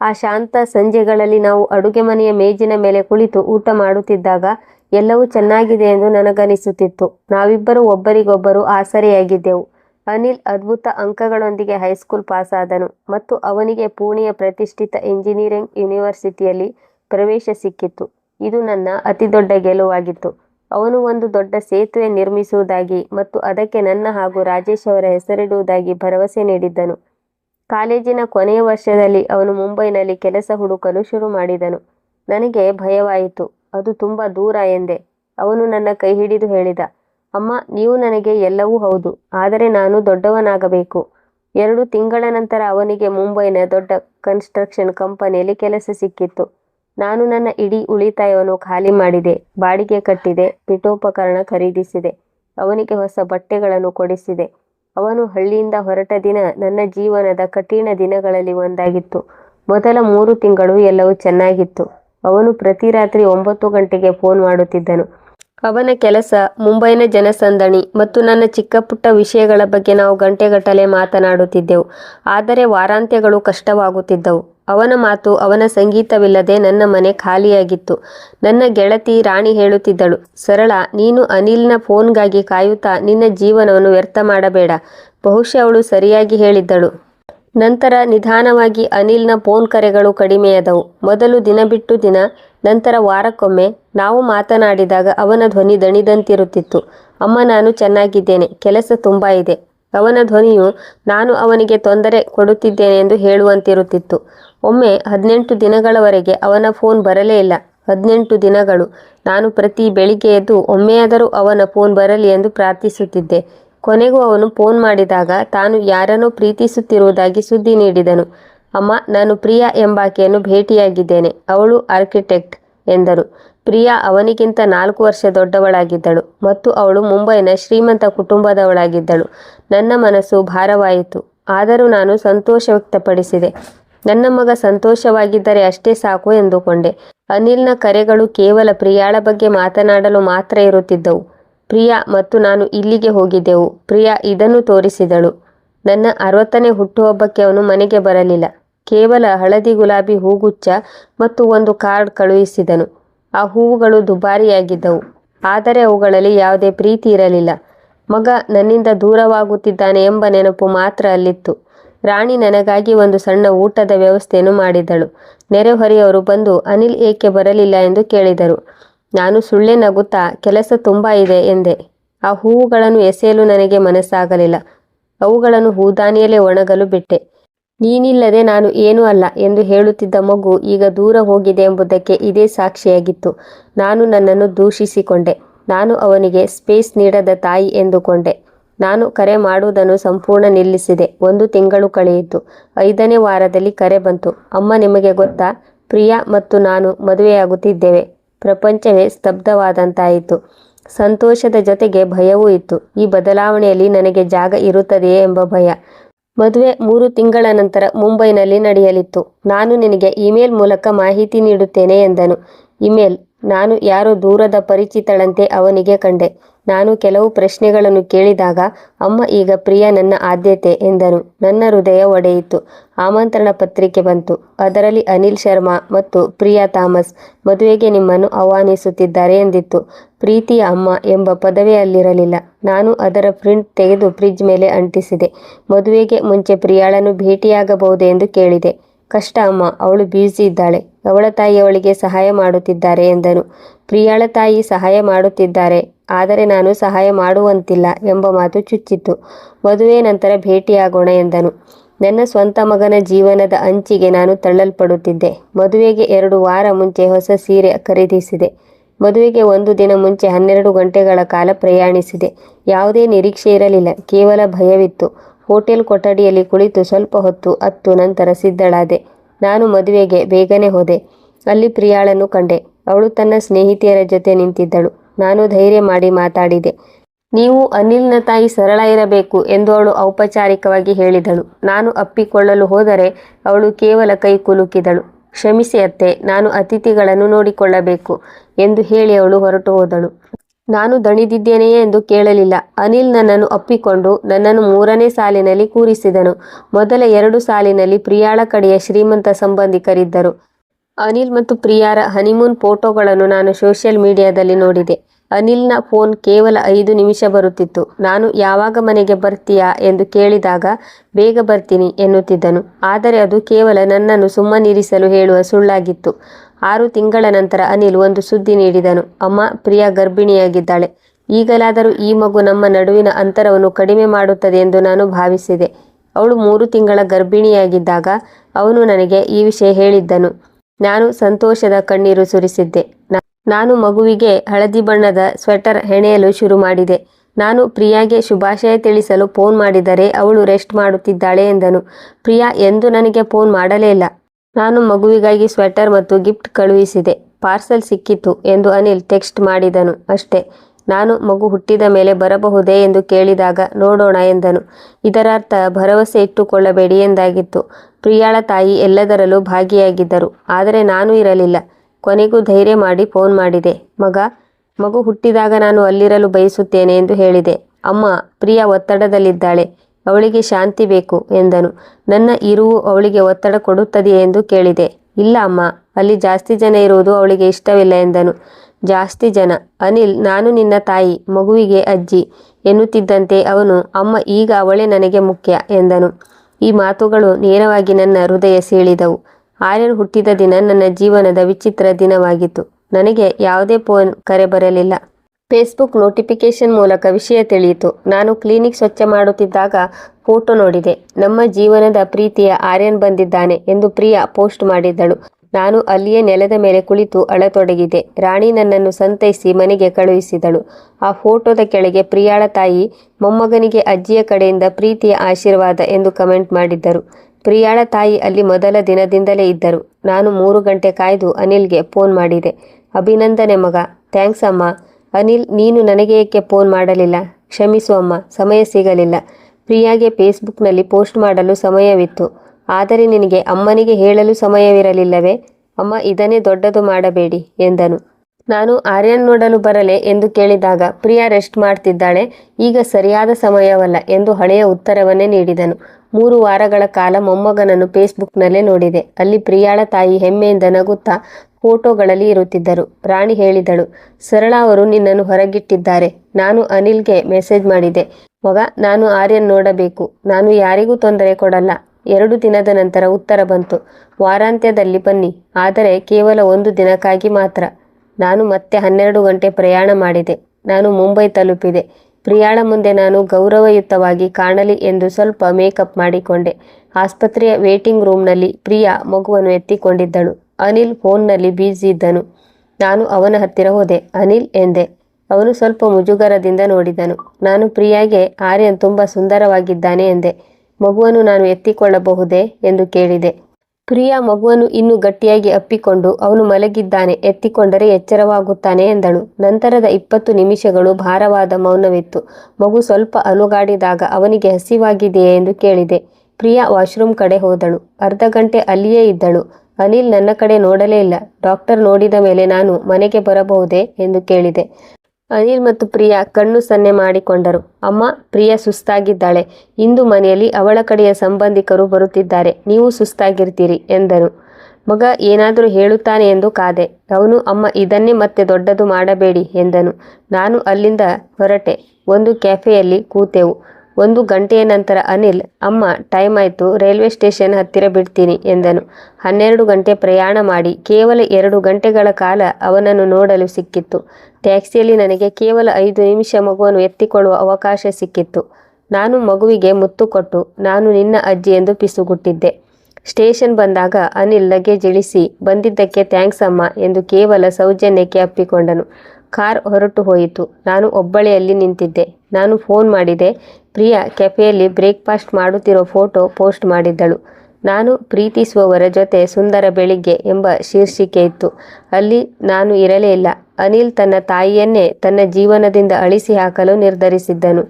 A: ಆ ಶಾಂತ ಸಂಜೆಗಳಲ್ಲಿ ನಾವು ಅಡುಗೆ ಮನೆಯ ಮೇಜಿನ ಮೇಲೆ ಕುಳಿತು ಊಟ ಮಾಡುತ್ತಿದ್ದಾಗ ಎಲ್ಲವೂ ಚೆನ್ನಾಗಿದೆ ಎಂದು ನನಗನಿಸುತ್ತಿತ್ತು. ನಾವಿಬ್ಬರು ಒಬ್ಬರಿಗೊಬ್ಬರು ಆಸರೆಯಾಗಿದ್ದೆವು. ಅನಿಲ್ ಅದ್ಭುತ ಅಂಕಗಳೊಂದಿಗೆ ಹೈಸ್ಕೂಲ್ ಪಾಸಾದನು ಮತ್ತು ಅವನಿಗೆ ಪುಣೆಯ ಪ್ರತಿಷ್ಠಿತ ಇಂಜಿನಿಯರಿಂಗ್ ಯೂನಿವರ್ಸಿಟಿಯಲ್ಲಿ ಪ್ರವೇಶ ಸಿಕ್ಕಿತ್ತು ಇದು ನನ್ನ ಅತಿದೊಡ್ಡ ಗೆಲುವಾಗಿತ್ತು. ಅವನು ಒಂದು ದೊಡ್ಡ ಸೇತುವೆ ನಿರ್ಮಿಸುವುದಾಗಿ ಮತ್ತು ಅದಕ್ಕೆ ನನ್ನ ಹಾಗೂ ರಾಜೇಶ್ ಅವರ ಹೆಸರಿಡುವುದಾಗಿ ಭರವಸೆ ನೀಡಿದ್ದನು. ಕಾಲೇಜಿನ ಕೊನೆಯ ವರ್ಷದಲ್ಲಿ ಅವನು ಮುಂಬೈನಲ್ಲಿ ಕೆಲಸ ಹುಡುಕಲು ಶುರು ಮಾಡಿದನು. ನನಗೆ ಭಯವಾಯಿತು. ಅದು ತುಂಬ ದೂರ ಎಂದೆ. ಅವನು ನನ್ನ ಕೈ ಹಿಡಿದು ಹೇಳಿದ ಅಮ್ಮ, ನೀವು ನನಗೆ ಎಲ್ಲವೂ ಹೌದು, ಆದರೆ ನಾನು ದೊಡ್ಡವನಾಗಬೇಕು. ಎರಡು ತಿಂಗಳ ನಂತರ ಅವನಿಗೆ ಮುಂಬೈನ ದೊಡ್ಡ ಕನ್ಸ್ಟ್ರಕ್ಷನ್ ಕಂಪನಿಯಲ್ಲಿ ಕೆಲಸ ಸಿಕ್ಕಿತ್ತು. ನಾನು ನನ್ನ ಇಡೀ ಉಳಿತಾಯವನ್ನು ಖಾಲಿ ಮಾಡಿದೆ, ಬಾಡಿಗೆ ಕಟ್ಟಿದೆ, ಪೀಠೋಪಕರಣ ಖರೀದಿಸಿದೆ, ಅವನಿಗೆ ಹೊಸ ಬಟ್ಟೆಗಳನ್ನು ಕೊಡಿಸಿದೆ. ಅವನು ಹಳ್ಳಿಯಿಂದ ಹೊರಟ ದಿನ ನನ್ನ ಜೀವನದ ಕಠಿಣ ದಿನಗಳಲ್ಲಿ ಒಂದಾಗಿತ್ತು. ಮೊದಲ ಮೂರು ತಿಂಗಳು ಎಲ್ಲವೂ ಚೆನ್ನಾಗಿತ್ತು. ಅವನು ಪ್ರತಿ ರಾತ್ರಿ ಒಂಬತ್ತು ಗಂಟೆಗೆ ಫೋನ್ ಮಾಡುತ್ತಿದ್ದನು. ಅವನ ಕೆಲಸ, ಮುಂಬೈನ ಜನಸಂದಣಿ ಮತ್ತು ನನ್ನ ಚಿಕ್ಕ ಪುಟ್ಟ ವಿಷಯಗಳ ಬಗ್ಗೆ ನಾವು ಗಂಟೆಗಟ್ಟಲೆ ಮಾತನಾಡುತ್ತಿದ್ದೆವು. ಆದರೆ ವಾರಾಂತ್ಯಗಳು ಕಷ್ಟವಾಗುತ್ತಿದ್ದವು. ಅವನ ಮಾತು, ಅವನ ಸಂಗೀತವಿಲ್ಲದೆ ನನ್ನ ಮನೆ ಖಾಲಿಯಾಗಿತ್ತು. ನನ್ನ ಗೆಳತಿ ರಾಣಿ ಹೇಳುತ್ತಿದ್ದಳು, ಸರಳ, ನೀನು ಅನಿಲ್ನ ಫೋನ್ಗಾಗಿ ಕಾಯುತ್ತಾ ನಿನ್ನ ಜೀವನವನ್ನು ವ್ಯರ್ಥ ಮಾಡಬೇಡ. ಬಹುಶಃ ಅವಳು ಸರಿಯಾಗಿ ಹೇಳಿದ್ದಳು. ನಂತರ ನಿಧಾನವಾಗಿ ಅನಿಲ್ನ ಫೋನ್ ಕರೆಗಳು ಕಡಿಮೆಯಾದವು. ಮೊದಲು ದಿನ ಬಿಟ್ಟು ದಿನ, ನಂತರ ವಾರಕ್ಕೊಮ್ಮೆ ನಾವು ಮಾತನಾಡಿದಾಗ ಅವನ ಧ್ವನಿ ದಣಿದಂತಿರುತ್ತಿತ್ತು. ಅಮ್ಮ, ನಾನು ಚೆನ್ನಾಗಿದ್ದೇನೆ, ಕೆಲಸ ತುಂಬ ಇದೆ. ಅವನ ಧ್ವನಿಯು ನಾನು ಅವನಿಗೆ ತೊಂದರೆ ಕೊಡುತ್ತಿದ್ದೇನೆ ಎಂದು ಹೇಳುವಂತಿರುತ್ತಿತ್ತು. ಒಮ್ಮೆ ಹದಿನೆಂಟು ದಿನಗಳವರೆಗೆ ಅವನ ಫೋನ್ ಬರಲೇ ಇಲ್ಲ. ಹದಿನೆಂಟು ದಿನಗಳು. ನಾನು ಪ್ರತಿ ಬೆಳಿಗ್ಗೆ ಎದ್ದು ಒಮ್ಮೆಯಾದರೂ ಅವನ ಫೋನ್ ಬರಲಿ ಎಂದು ಪ್ರಾರ್ಥಿಸುತ್ತಿದ್ದೆ. ಕೊನೆಗೂ ಅವನು ಫೋನ್ ಮಾಡಿದಾಗ ತಾನು ಯಾರನ್ನೋ ಪ್ರೀತಿಸುತ್ತಿರುವುದಾಗಿ ಸುದ್ದಿ ನೀಡಿದನು. ಅಮ್ಮ, ನಾನು ಪ್ರಿಯಾ ಎಂಬಾಕೆಯನ್ನು ಭೇಟಿಯಾಗಿದ್ದೇನೆ. ಅವಳು ಆರ್ಕಿಟೆಕ್ಟ್ ಎಂದರು. ಪ್ರಿಯಾ ಅವನಿಗಿಂತ ನಾಲ್ಕು ವರ್ಷ ದೊಡ್ಡವಳಾಗಿದ್ದಳು ಮತ್ತು ಅವಳು ಮುಂಬೈನ ಶ್ರೀಮಂತ ಕುಟುಂಬದವಳಾಗಿದ್ದಳು. ನನ್ನ ಮನಸ್ಸು ಭಾರವಾಯಿತು. ಆದರೂ ನಾನು ಸಂತೋಷ ವ್ಯಕ್ತಪಡಿಸಿದೆ. ನನ್ನ ಮಗ ಸಂತೋಷವಾಗಿದ್ದರೆ ಅಷ್ಟೇ ಸಾಕು ಎಂದುಕೊಂಡೆ. ಅನಿಲ್ನ ಕರೆಗಳು ಕೇವಲ ಪ್ರಿಯಾಳ ಬಗ್ಗೆ ಮಾತನಾಡಲು ಮಾತ್ರ ಇರುತ್ತಿದ್ದವು. ಪ್ರಿಯಾ, ಮತ್ತು ನಾನು ಇಲ್ಲಿಗೆ ಹೋಗಿದ್ದೆವು. ಪ್ರಿಯಾ ಇದನ್ನು ತೋರಿಸಿದಳು. ನನ್ನ ಅರವತ್ತನೇ ಹುಟ್ಟುಹಬ್ಬಕ್ಕೆ ಅವನು ಮನೆಗೆ ಬರಲಿಲ್ಲ. ಕೇವಲ ಹಳದಿ ಗುಲಾಬಿ ಹೂಗುಚ್ಛ ಮತ್ತು ಒಂದು ಕಾರ್ಡ್ ಕಳುಹಿಸಿದನು. ಆ ಹೂವುಗಳು ದುಬಾರಿಯಾಗಿದ್ದವು. ಆದರೆ ಅವುಗಳಲ್ಲಿ ಯಾವುದೇ ಪ್ರೀತಿ ಇರಲಿಲ್ಲ. ಮಗ ನನ್ನಿಂದ ದೂರವಾಗುತ್ತಿದ್ದಾನೆ ಎಂಬ ನೆನಪು ಮಾತ್ರ ಅಲ್ಲಿತ್ತು. ರಾಣಿ ನನಗಾಗಿ ಒಂದು ಸಣ್ಣ ಊಟದ ವ್ಯವಸ್ಥೆಯನ್ನು ಮಾಡಿದಳು. ನೆರೆಹೊರೆಯವರು ಬಂದು ಅನಿಲ್ ಏಕೆ ಬರಲಿಲ್ಲ ಎಂದು ಕೇಳಿದರು. ನಾನು ಸುಳ್ಳೆ ನಗುತ್ತಾ ಕೆಲಸ ತುಂಬ ಇದೆ ಎಂದೆ. ಆ ಹೂವುಗಳನ್ನು ಎಸೆಯಲು ನನಗೆ ಮನಸ್ಸಾಗಲಿಲ್ಲ. ಅವುಗಳನ್ನು ಹೂದಾನಿಯಲ್ಲೇ ಒಣಗಲು ಬಿಟ್ಟೆ. ನೀನಿಲ್ಲದೆ ನಾನು ಏನೂ ಅಲ್ಲ ಎಂದು ಹೇಳುತ್ತಿದ್ದ ಮಗು ಈಗ ದೂರ ಹೋಗಿದೆ ಎಂಬುದಕ್ಕೆ ಇದೇ ಸಾಕ್ಷಿಯಾಗಿತ್ತು. ನಾನು ನನ್ನನ್ನು ದೂಷಿಸಿಕೊಂಡೆ. ನಾನು ಅವನಿಗೆ ಸ್ಪೇಸ್ ನೀಡದ ತಾಯಿ ಎಂದುಕೊಂಡೆ. ನಾನು ಕರೆ ಮಾಡುವುದನ್ನು ಸಂಪೂರ್ಣ ನಿಲ್ಲಿಸಿದೆ. ಒಂದು ತಿಂಗಳು ಕಳೆಯಿತು. ಐದನೇ ವಾರದಲ್ಲಿ ಕರೆ ಬಂತು. ಅಮ್ಮ ನಿಮಗೆ ಗೊತ್ತಾ? ಪ್ರಿಯಾ ಮತ್ತು ನಾನು ಮದುವೆಯಾಗುತ್ತಿದ್ದೇವೆ. ಪ್ರಪಂಚವೇ ಸ್ತಬ್ಧವಾದಂತಾಯಿತು. ಸಂತೋಷದ ಜೊತೆಗೆ ಭಯವೂ ಇತ್ತು. ಈ ಬದಲಾವಣೆಯಲ್ಲಿ ನನಗೆ ಜಾಗ ಇರುತ್ತದೆಯೇ ಎಂಬ ಭಯ. ಮದುವೆ ಮೂರು ತಿಂಗಳ ನಂತರ ಮುಂಬೈನಲ್ಲಿ ನಡೆಯಲಿತ್ತು. ನಾನು ನಿನಗೆ ಇಮೇಲ್ ಮೂಲಕ ಮಾಹಿತಿ ನೀಡುತ್ತೇನೆ ಎಂದನು. ಇಮೇಲ್ ನಾನು ಯಾರೋ ದೂರದ ಪರಿಚಿತಳಂತೆ ಅವನಿಗೆ ಕಂಡೆ. ನಾನು ಕೆಲವು ಪ್ರಶ್ನೆಗಳನ್ನು ಕೇಳಿದಾಗ, ಅಮ್ಮ ಈಗ ಪ್ರಿಯ ನನ್ನ ಆದ್ಯತೆ ಎಂದನು ನನ್ನ ಹೃದಯ ಒಡೆಯಿತು. ಆಮಂತ್ರಣ ಪತ್ರಿಕೆ ಬಂತು. ಅದರಲ್ಲಿ ಅನಿಲ್ ಶರ್ಮಾ ಮತ್ತು ಪ್ರಿಯಾ ಥಾಮಸ್ ಮದುವೆಗೆ ನಿಮ್ಮನ್ನು ಆಹ್ವಾನಿಸುತ್ತಿದ್ದಾರೆ ಎಂದಿತ್ತು. ಪ್ರೀತಿಯ ಅಮ್ಮ ಎಂಬ ಪದವೇ ಅಲ್ಲಿರಲಿಲ್ಲ. ನಾನು ಅದರ ಪ್ರಿಂಟ್ ತೆಗೆದು ಫ್ರಿಜ್ ಮೇಲೆ ಅಂಟಿಸಿದೆ. ಮದುವೆಗೆ ಮುಂಚೆ ಪ್ರಿಯಾಳನ್ನು ಭೇಟಿಯಾಗಬಹುದು ಎಂದು ಕೇಳಿದೆ. ಕಷ್ಟ ಅಮ್ಮ, ಅವಳು ಬ್ಯೂಸಿ ಇದ್ದಾಳೆ. ಅವಳ ತಾಯಿ ಅವಳಿಗೆ ಸಹಾಯ ಮಾಡುತ್ತಿದ್ದಾರೆ ಎಂದನು. ಪ್ರಿಯಾಳ ತಾಯಿ ಸಹಾಯ ಮಾಡುತ್ತಿದ್ದಾರೆ, ಆದರೆ ನಾನು ಸಹಾಯ ಮಾಡುವಂತಿಲ್ಲ ಎಂಬ ಮಾತು ಚುಚ್ಚಿತ್ತು ಮದುವೆ ನಂತರ ಭೇಟಿಯಾಗೋಣ ಎಂದನು. ನನ್ನ ಸ್ವಂತ ಮಗನ ಜೀವನದ ಅಂಚಿಗೆ ನಾನು ತಳ್ಳಲ್ಪಡುತ್ತಿದ್ದೆ. ಮದುವೆಗೆ ಎರಡು ವಾರ ಮುಂಚೆ ಹೊಸ ಸೀರೆ ಖರೀದಿಸಿದೆ. ಮದುವೆಗೆ ಒಂದು ದಿನ ಮುಂಚೆ ಹನ್ನೆರಡು ಗಂಟೆಗಳ ಕಾಲ ಪ್ರಯಾಣಿಸಿದೆ. ಯಾವುದೇ ನಿರೀಕ್ಷೆ ಇರಲಿಲ್ಲ. ಕೇವಲ ಭಯವಿತ್ತು. ಹೋಟೆಲ್ ಕೊಠಡಿಯಲ್ಲಿ ಕುಳಿತು ಸ್ವಲ್ಪ ಹೊತ್ತು ಅತ್ತು ನಂತರ ಸಿದ್ಧಳಾದೆ. ನಾನು ಮದುವೆಗೆ ಬೇಗನೆ ಹೋದೆ. ಅಲ್ಲಿ ಪ್ರಿಯಾಳನ್ನು ಕಂಡೆ. ಅವಳು ತನ್ನ ಸ್ನೇಹಿತೆಯರ ಜೊತೆ ನಿಂತಿದ್ದಳು. ನಾನು ಧೈರ್ಯ ಮಾಡಿ ಮಾತಾಡಿದೆ. ನೀವು ಅನಿಲ್ನ ತಾಯಿ ಸರಳ ಇರಬೇಕು ಎಂದು ಅವಳು ಔಪಚಾರಿಕವಾಗಿ ಹೇಳಿದಳು. ನಾನು ಅಪ್ಪಿಕೊಳ್ಳಲು ಹೋದರೆ ಅವಳು ಕೇವಲ ಕೈ ಕುಲುಕಿದಳು. ಕ್ಷಮಿಸಿ ಅತ್ತೆ, ನಾನು ಅತಿಥಿಗಳನ್ನು ನೋಡಿಕೊಳ್ಳಬೇಕು ಎಂದು ಹೇಳಿ ಅವಳು ಹೊರಟು ಹೋದಳು. ನಾನು ದಣಿದಿದ್ದೇನೆಯೇ ಎಂದು ಕೇಳಲಿಲ್ಲ. ಅನಿಲ್ ನನ್ನನ್ನು ಅಪ್ಪಿಕೊಂಡು ನನ್ನನ್ನು ಮೂರನೇ ಸಾಲಿನಲ್ಲಿ ಕೂರಿಸಿದನು. ಮೊದಲ ಎರಡು ಸಾಲಿನಲ್ಲಿ ಪ್ರಿಯಾಳ ಕಡೆಯ ಶ್ರೀಮಂತ ಸಂಬಂಧಿಕರಿದ್ದರು. ಅನಿಲ್ ಮತ್ತು ಪ್ರಿಯಾರ ಹನಿಮೂನ್ ಫೋಟೋಗಳನ್ನು ನಾನು ಸೋಷಿಯಲ್ ಮೀಡಿಯಾದಲ್ಲಿ ನೋಡಿದೆ. ಅನಿಲ್ನ ಫೋನ್ ಕೇವಲ ಐದು ನಿಮಿಷ ಬರುತ್ತಿತ್ತು. ನಾನು ಯಾವಾಗ ಮನೆಗೆ ಬರ್ತೀಯಾ ಎಂದು ಕೇಳಿದಾಗ, ಬೇಗ ಬರ್ತೀನಿ ಎನ್ನುತ್ತಿದ್ದನು. ಆದರೆ ಅದು ಕೇವಲ ನನ್ನನ್ನು ಸುಮ್ಮನಿರಿಸಲು ಹೇಳುವ ಸುಳ್ಳಾಗಿತ್ತು. ಆರು ತಿಂಗಳ ನಂತರ ಅನಿಲ್ ಒಂದು ಸುದ್ದಿ ನೀಡಿದನು. ಅಮ್ಮ, ಪ್ರಿಯಾ ಗರ್ಭಿಣಿಯಾಗಿದ್ದಾಳೆ. ಈಗಲಾದರೂ ಈ ಮಗು ನಮ್ಮ ನಡುವಿನ ಅಂತರವನ್ನು ಕಡಿಮೆ ಮಾಡುತ್ತದೆ ಎಂದು ನಾನು ಭಾವಿಸಿದೆ. ಅವಳು ಮೂರು ತಿಂಗಳ ಗರ್ಭಿಣಿಯಾಗಿದ್ದಾಗ ಅವನು ನನಗೆ ಈ ವಿಷಯ ಹೇಳಿದ್ದನು. ನಾನು ಸಂತೋಷದ ಕಣ್ಣೀರು ಸುರಿಸಿದ್ದೆ. ನಾನು ಮಗುವಿಗೆ ಹಳದಿ ಬಣ್ಣದ ಸ್ವೆಟರ್ ಹೆಣೆಯಲು ಶುರು ಮಾಡಿದೆ. ನಾನು ಪ್ರಿಯಾಗೆ ಶುಭಾಶಯ ತಿಳಿಸಲು ಫೋನ್ ಮಾಡಿದರೆ ಅವಳು ರೆಸ್ಟ್ ಮಾಡುತ್ತಿದ್ದಾಳೆ ಎಂದನು. ಪ್ರಿಯಾ, ಎಂದು ನನಗೆ ಫೋನ್ ಮಾಡಲೇ ಇಲ್ಲ. ನಾನು ಮಗುವಿಗಾಗಿ ಸ್ವೆಟರ್ ಮತ್ತು ಗಿಫ್ಟ್ ಕಳುಹಿಸಿದೆ. ಪಾರ್ಸೆಲ್ ಸಿಕ್ಕಿತು ಎಂದು ಅನಿಲ್ ಟೆಕ್ಸ್ಟ್ ಮಾಡಿದನು. ಅಷ್ಟೇ. ನಾನು ಮಗು ಹುಟ್ಟಿದ ಮೇಲೆ ಬರಬಹುದೇ ಎಂದು ಕೇಳಿದಾಗ ನೋಡೋಣ ಎಂದನು. ಇದರರ್ಥ ಭರವಸೆ ಇಟ್ಟುಕೊಳ್ಳಬೇಡಿ ಎಂದಾಗಿತ್ತು. ಪ್ರಿಯಾಳ ತಾಯಿ ಎಲ್ಲದರಲ್ಲೂ ಭಾಗಿಯಾಗಿದ್ದರು. ಆದರೆ ನಾನು ಇರಲಿಲ್ಲ. ಕೊನೆಗೂ ಧೈರ್ಯ ಮಾಡಿ ಫೋನ್ ಮಾಡಿದೆ. ಮಗ, ಮಗು ಹುಟ್ಟಿದಾಗ ನಾನು ಅಲ್ಲಿರಲು ಬಯಸುತ್ತೇನೆ ಎಂದು ಹೇಳಿದೆ. ಅಮ್ಮ, ಪ್ರಿಯಾ ಒತ್ತಡದಲ್ಲಿದ್ದಾಳೆ. ಅವಳಿಗೆ ಶಾಂತಿ ಬೇಕು ಎಂದನು. ನನ್ನ ಇರುವು ಅವಳಿಗೆ ಒತ್ತಡ ಕೊಡುತ್ತದೆಯೇ ಎಂದು ಕೇಳಿದೆ. ಇಲ್ಲ ಅಮ್ಮ, ಅಲ್ಲಿ ಜಾಸ್ತಿ ಜನ ಇರುವುದು ಅವಳಿಗೆ ಇಷ್ಟವಿಲ್ಲ ಎಂದನು. ಜಾಸ್ತಿ ಜನ. ಅನಿಲ್, ನಾನು ನಿನ್ನ ತಾಯಿ, ಮಗುವಿಗೆ ಅಜ್ಜಿ ಎನ್ನುತ್ತಿದ್ದಂತೆ ಅವನು, ಅಮ್ಮ ಈಗ ಅವಳೇ ನನಗೆ ಮುಖ್ಯ ಎಂದನು. ಈ ಮಾತುಗಳು ನೇರವಾಗಿ ನನ್ನ ಹೃದಯ ಸೀಳಿದವು. ಆರ್ಯನ್ ಹುಟ್ಟಿದ ದಿನ ನನ್ನ ಜೀವನದ ವಿಚಿತ್ರ ದಿನವಾಗಿತ್ತು. ನನಗೆ ಯಾವುದೇ ಫೋನ್ ಕರೆ ಬರಲಿಲ್ಲ. ಫೇಸ್ಬುಕ್ ನೋಟಿಫಿಕೇಶನ್ ಮೂಲಕ ವಿಷಯ ತಿಳಿಯಿತು. ನಾನು ಕ್ಲಿನಿಕ್ ಸ್ವಚ್ಛ ಮಾಡುತ್ತಿದ್ದಾಗ ಫೋಟೋ ನೋಡಿದೆ. ನಮ್ಮ ಜೀವನದ ಪ್ರೀತಿಯ ಆರ್ಯನ್ ಬಂದಿದ್ದಾನೆ ಎಂದು ಪ್ರಿಯಾ ಪೋಸ್ಟ್ ಮಾಡಿದ್ದಳು. ನಾನು ಅಲ್ಲಿಯೇ ನೆಲದ ಮೇಲೆ ಕುಳಿತು ಅಳತೊಡಗಿದೆ ರಾಣಿ ನನ್ನನ್ನು ಸಂತೈಸಿ ಮನೆಗೆ ಕಳುಹಿಸಿದಳು. ಆ ಫೋಟೋದ ಕೆಳಗೆ ಪ್ರಿಯಾಳ ತಾಯಿ, ಮೊಮ್ಮಗನಿಗೆ ಅಜ್ಜಿಯ ಕಡೆಯಿಂದ ಪ್ರೀತಿಯ ಆಶೀರ್ವಾದ ಎಂದು ಕಮೆಂಟ್ ಮಾಡಿದ್ದರು. ಪ್ರಿಯಾಳ ತಾಯಿ ಅಲ್ಲಿ ಮೊದಲ ದಿನದಿಂದಲೇ ಇದ್ದರು. ನಾನು ಮೂರು ಗಂಟೆ ಕಾಯ್ದು ಅನಿಲ್ಗೆ ಫೋನ್ ಮಾಡಿದೆ. ಅಭಿನಂದನೆ ಮಗ. ಥ್ಯಾಂಕ್ಸ್ ಅಮ್ಮ. ಅನಿಲ್, ನೀನು ನನಗೆ ಏಕೆ ಫೋನ್ ಮಾಡಲಿಲ್ಲ? ಕ್ಷಮಿಸು ಅಮ್ಮ, ಸಮಯ ಸಿಗಲಿಲ್ಲ. ಪ್ರಿಯಾಗೆ ಫೇಸ್ಬುಕ್ನಲ್ಲಿ ಪೋಸ್ಟ್ ಮಾಡಲು ಸಮಯವಿತ್ತು. ಆದರೆ ನಿನಗೆ ಅಮ್ಮನಿಗೆ ಹೇಳಲು ಸಮಯವಿರಲಿಲ್ಲವೇ? ಅಮ್ಮ, ಇದನ್ನೇ ದೊಡ್ಡದು ಮಾಡಬೇಡಿ, ಎಂದನು. ನಾನು ಆರ್ಯನ್ ನೋಡಲು ಬರಲೆ ಎಂದು ಕೇಳಿದಾಗ ಪ್ರಿಯಾ ರೆಸ್ಟ್ ಮಾಡ್ತಿದ್ದಾಳೆ. ಈಗ ಸರಿಯಾದ ಸಮಯವಲ್ಲ ಎಂದು ಹಳೆಯ ಉತ್ತರವನ್ನೇ ನೀಡಿದನು. ಮೂರು ವಾರಗಳ ಕಾಲ ಮೊಮ್ಮಗನನ್ನು ಫೇಸ್ಬುಕ್ನಲ್ಲೇ ನೋಡಿದೆ. ಅಲ್ಲಿ ಪ್ರಿಯಾಳ ತಾಯಿ ಹೆಮ್ಮೆಯಿಂದ ನಗುತ್ತಾ ಫೋಟೋಗಳಲ್ಲಿ ಇರುತ್ತಿದ್ದರು. ರಾಣಿ ಹೇಳಿದಳು, ಸರಳ ಅವರು ನಿನ್ನನ್ನು ಹೊರಗಿಟ್ಟಿದ್ದಾರೆ. ನಾನು ಅನಿಲ್ಗೆ ಮೆಸೇಜ್ ಮಾಡಿದೆ. ಮಗ, ನಾನು ಆರ್ಯನ್ ನೋಡಬೇಕು. ನಾನು ಯಾರಿಗೂ ತೊಂದರೆ ಕೊಡಲ್ಲ. ಎರಡು ದಿನದ ನಂತರ ಉತ್ತರ ಬಂತು. ವಾರಾಂತ್ಯದಲ್ಲಿ ಬನ್ನಿ. ಆದರೆ ಕೇವಲ ಒಂದು ದಿನಕ್ಕಾಗಿ ಮಾತ್ರ. ನಾನು ಮತ್ತೆ ಹನ್ನೆರಡು ಗಂಟೆ ಪ್ರಯಾಣ ಮಾಡಿದೆ. ನಾನು ಮುಂಬೈ ತಲುಪಿದೆ. ಪ್ರಿಯಾಳ ಮುಂದೆ ನಾನು ಗೌರವಯುತವಾಗಿ ಕಾಣಲಿ ಎಂದು ಸ್ವಲ್ಪ ಮೇಕಪ್ ಮಾಡಿಕೊಂಡೆ. ಆಸ್ಪತ್ರೆಯ ವೇಟಿಂಗ್ ರೂಮ್ನಲ್ಲಿ ಪ್ರಿಯಾ ಮಗುವನ್ನು ಎತ್ತಿಕೊಂಡಿದ್ದಳು. ಅನಿಲ್ ಫೋನ್ನಲ್ಲಿ ಬ್ಯುಸಿ ಇದ್ದನು. ನಾನು ಅವನ ಹತ್ತಿರ ಹೋದೆ. ಅನಿಲ್ ಎಂದೆ. ಅವನು ಸ್ವಲ್ಪ ಮುಜುಗರದಿಂದ ನೋಡಿದನು. ನಾನು ಪ್ರಿಯಾಗೆ, ಆರ್ಯನ್ ತುಂಬ ಸುಂದರವಾಗಿದ್ದಾನೆ ಎಂದೆ. ಮಗುವನ್ನು ನಾನು ಎತ್ತಿಕೊಳ್ಳಬಹುದೇ ಎಂದು ಕೇಳಿದೆ. ಪ್ರಿಯಾ ಮಗುವನ್ನು ಇನ್ನೂ ಗಟ್ಟಿಯಾಗಿ ಅಪ್ಪಿಕೊಂಡು ಅವನು ಮಲಗಿದ್ದಾನೆ, ಎತ್ತಿಕೊಂಡರೆ ಎಚ್ಚರವಾಗುತ್ತಾನೆ ಎಂದಳು. ನಂತರದ ಇಪ್ಪತ್ತು ನಿಮಿಷಗಳು ಭಾರವಾದ ಮೌನವಿತ್ತು. ಮಗು ಸ್ವಲ್ಪ ಅಲುಗಾಡಿದಾಗ ಅವನಿಗೆ ಹಸಿವಾಗಿದೆಯೇ ಎಂದು ಕೇಳಿದೆ. ಪ್ರಿಯಾ ವಾಶ್ರೂಮ್ ಕಡೆ ಹೋದಳು. ಅರ್ಧ ಗಂಟೆ ಅಲ್ಲಿಯೇ ಇದ್ದಳು. ಅನಿಲ್ ನನ್ನ ಕಡೆ ನೋಡಲೇ ಇಲ್ಲ. ಡಾಕ್ಟರ್ ನೋಡಿದ ಮೇಲೆ ನಾನು ಮನೆಗೆ ಬರಬಹುದೇ ಎಂದು ಕೇಳಿದೆ. ಅನಿಲ್ ಮತ್ತು ಪ್ರಿಯಾ ಕಣ್ಣು ಸನ್ನೆ ಮಾಡಿಕೊಂಡರು. ಅಮ್ಮ, ಪ್ರಿಯಾ ಸುಸ್ತಾಗಿದ್ದಾಳೆ. ಇಂದು ಮನೆಯಲ್ಲಿ ಅವಳ ಕಡೆಯ ಸಂಬಂಧಿಕರು ಬರುತ್ತಿದ್ದಾರೆ. ನೀವು ಸುಸ್ತಾಗಿರ್ತೀರಿ ಎಂದರು. ಮಗ ಏನಾದರೂ ಹೇಳುತ್ತಾನೆ ಎಂದು ಕಾದೆ. ಅವನು, ಅಮ್ಮ, ಇದನ್ನೇ ಮತ್ತೆ ದೊಡ್ಡದು ಮಾಡಬೇಡಿ ಎಂದನು. ನಾನು ಅಲ್ಲಿಂದ ಹೊರಟೆ. ಒಂದು ಕೆಫೆಯಲ್ಲಿ ಕೂತೆವು. ಒಂದು ಗಂಟೆಯ ನಂತರ ಅನಿಲ್, ಅಮ್ಮ, ಟೈಮ್ ಆಯಿತು, ರೈಲ್ವೆ ಸ್ಟೇಷನ್ ಹತ್ತಿರ ಬಿಡ್ತೀನಿ, ಎಂದನು. ಹನ್ನೆರಡು ಗಂಟೆ ಪ್ರಯಾಣ ಮಾಡಿ ಕೇವಲ ಎರಡು ಗಂಟೆಗಳ ಕಾಲ ಅವನನ್ನು ನೋಡಲು ಸಿಕ್ಕಿತ್ತು. ಟ್ಯಾಕ್ಸಿಯಲ್ಲಿ ನನಗೆ ಕೇವಲ ಐದು ನಿಮಿಷ ಮಗುವನ್ನು ಎತ್ತಿಕೊಳ್ಳುವ ಅವಕಾಶ ಸಿಕ್ಕಿತ್ತು. ನಾನು ಮಗುವಿಗೆ ಮುತ್ತು ಕೊಟ್ಟು, ನಾನು ನಿನ್ನ ಅಜ್ಜಿ ಎಂದು ಪಿಸುಗುಟ್ಟಿದ್ದೆ. ಸ್ಟೇಷನ್ ಬಂದಾಗ ಅನಿಲ್ ಲಗೇಜ್ ಇಳಿಸಿ, ಬಂದಿದ್ದಕ್ಕೆ ಥ್ಯಾಂಕ್ಸ್ ಅಮ್ಮ, ಎಂದು ಕೇವಲ ಸೌಜನ್ಯಕ್ಕೆ ಅಪ್ಪಿಕೊಂಡನು. ಕಾರ್ ಹೊರಟು ಹೋಯಿತು. ನಾನು ಒಬ್ಬಳೆಯಲ್ಲಿ ನಿಂತಿದ್ದೆ. ನಾನು ಫೋನ್ ಮಾಡಿದೆ ಪ್ರಿಯಾ ಕೆಫೆಯಲ್ಲಿ ಬ್ರೇಕ್ಫಾಸ್ಟ್ ಮಾಡುತ್ತಿರೋ ಫೋಟೋ ಪೋಸ್ಟ್ ಮಾಡಿದ್ದಳು. ನಾನು ಪ್ರೀತಿಸುವವರ ಜೊತೆ ಸುಂದರ ಬೆಳಿಗ್ಗೆ ಎಂಬ ಶೀರ್ಷಿಕೆ ಇತ್ತು. ಅಲ್ಲಿ ನಾನು ಇರಲೇ ಇಲ್ಲ. ಅನಿಲ್ ತನ್ನ ತಾಯಿಯನ್ನೇ ತನ್ನ ಜೀವನದಿಂದ ಅಳಿಸಿ ಹಾಕಲು ನಿರ್ಧರಿಸಿದ್ದನು.